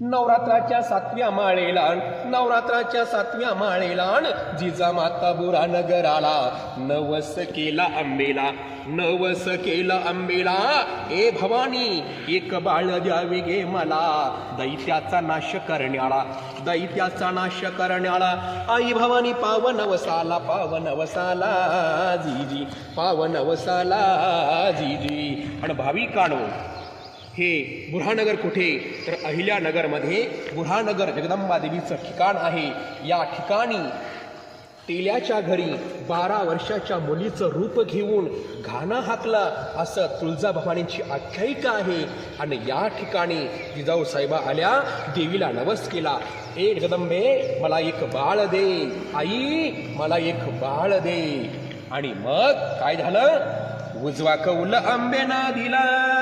नवरात्राच्या सातव्या माळेला नवरात्राच्या सातव्या माळेला जिजा माता बुरा नगर आला नवस केला आंबेला नवस केला आंबेला. ए भवानी एक बाळ द्यावे गे मला दैत्याचा नाश करण्याला दैत्याचा नाश करण्याला. आई भवानी पावन वसाला पावन वसाला जीजी पावन वसाला जीजी. आणि भाविकाणो हे बुऱ्हानगर कुठे? तर अहिल्यानगरमध्ये बुऱ्हानगर जगदंबा देवीचं ठिकाण आहे. या ठिकाणी तेल्याच्या घरी बारा वर्षाच्या मुलीचं रूप घेऊन घाणा हाकला असं तुळजाभवानीची आख्यायिका आहे. आणि या ठिकाणी जिजाऊ साहेबा आल्या देवीला नवस केला. ए जगदंबे मला एक बाळ दे. आई मला एक बाळ दे. आणि मग काय झालं? उजवा कौल आंबेना दिला.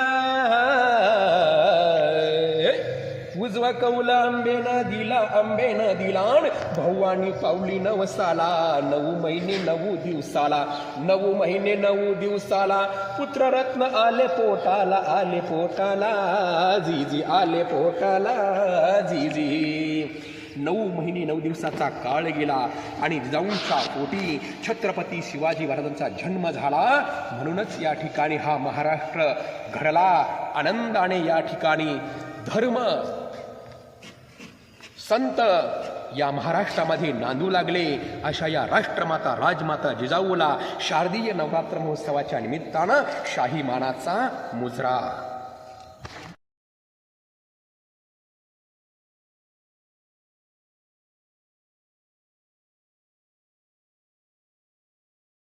उजवा कौला आंबेना दिला आंबेना दिलान भवानी पावली नवसाला नऊ महिने नऊ दिवसाला नऊ महिने नऊ दिवसाला. पुत्ररत्न आले पोटाला आले पोटाला जीजी आले पोटाला जीजी. नऊ महिने नऊ दिवसाचा काळ गेला आणि जिजाऊंच्या पोटी छत्रपती शिवाजी महाराजांचा जन्म झाला. म्हणूनच या ठिकाणी हा महाराष्ट्र घडला. आनंदाने या ठिकाणी धर्म संत या महाराष्ट्रामध्ये नांदू लागले. अशा या राष्ट्रमाता राजमाता जिजाऊला शारदीय नवरात्र महोत्सवाच्या निमित्तानं शाही मानाचा मुजरा.